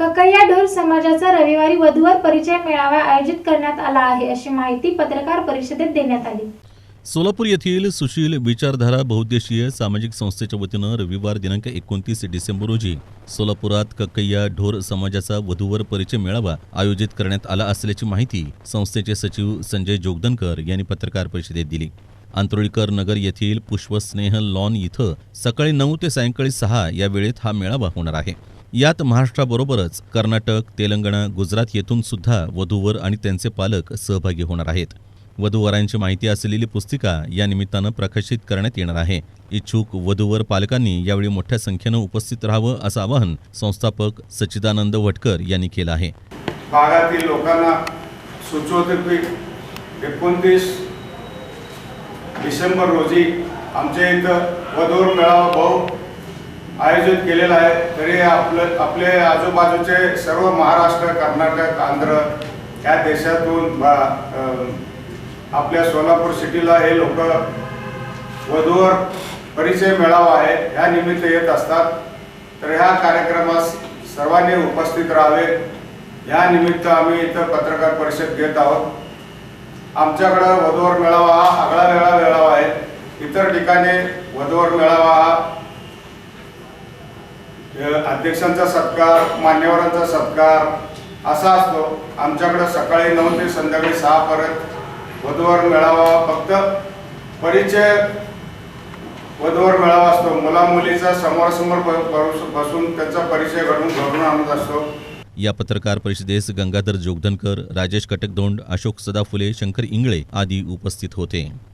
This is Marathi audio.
ककैया ढोर समाजाचा रविवारी वधूवर परिचय मेळावा आयोजित करण्यात आला आहे अशी माहिती पत्रकार परिषदेत देण्यात आली. सोलापूर येथील सुशील विचारधारा बहुद्देशीय सामाजिक संस्थेच्या वतीनं रविवार दिनांक एकोणतीस डिसेंबर रोजी सोलापुरात कक्कय्या ढोर समाजाचा वधूवर परिचय मेळावा आयोजित करण्यात आला असल्याची माहिती संस्थेचे सचिव संजय जोगदनकर यांनी पत्रकार परिषदेत दिली. आंतरोळीकर नगर येथील पुष्पस्नेह लॉन इथं सकाळी नऊ ते सायंकाळी सहा या वेळेत हा मेळावा होणार आहे. यात महाराष्ट्राबरोबरच कर्नाटक तेलंगणा गुजरात येथून सुद्धा वधूवर आणि त्यांचे पालक सहभागी होणार आहेत. वधूवरांची माहिती असलेली पुस्तिका या निमित्तानं प्रकाशित करण्यात येणार आहे. इच्छुक वधूवर पालकांनी यावेळी मोठ्या संख्येनं उपस्थित राहावं असं आवाहन संस्थापक सच्चिदानंद वटकर यांनी केलं आहे. भागातील लोकांना सुचवते की एकोणतीस डिसेंबर रोजी आमच्या इथं वधूवर मेळावा भाऊ आयोजित केलेलं आहे. तरी आपलं आपले आजूबाजूचे सर्व महाराष्ट्र कर्नाटक आंध्र या देशातून बा- आपल्या सोलापूर सिटीला हे लोक वधूवर परिचय मेळावा आहे. ह्या निमित्त येत असतात. तर ह्या कार्यक्रमास सर्वांनी उपस्थित राहावे. या निमित्त आम्ही इथं पत्रकार परिषद घेत आहोत. आमच्याकडं वधूवर मेळावा हा आगळा वेगळा मेळावा आहे. इतर ठिकाणी वधूवर मेळावा हा अध्यक्षांचा सत्कार मान्यवरांचा सत्कार असा असतो. आमच्याकडं सकाळी नऊ ते संध्याकाळी सहा पर्यंत वधूवर मेळावा फक्त परिचय वधूवर मेळावा असतो. मुला मुलीचा समोरासमोर बसून त्यांचा परिचय घडून घडून आणत असतो. या पत्रकार परिषदेस गंगाधर जोगदनकर राजेश कटकदोंड अशोक सदाफुले शंकर इंगळे आदी उपस्थित होते.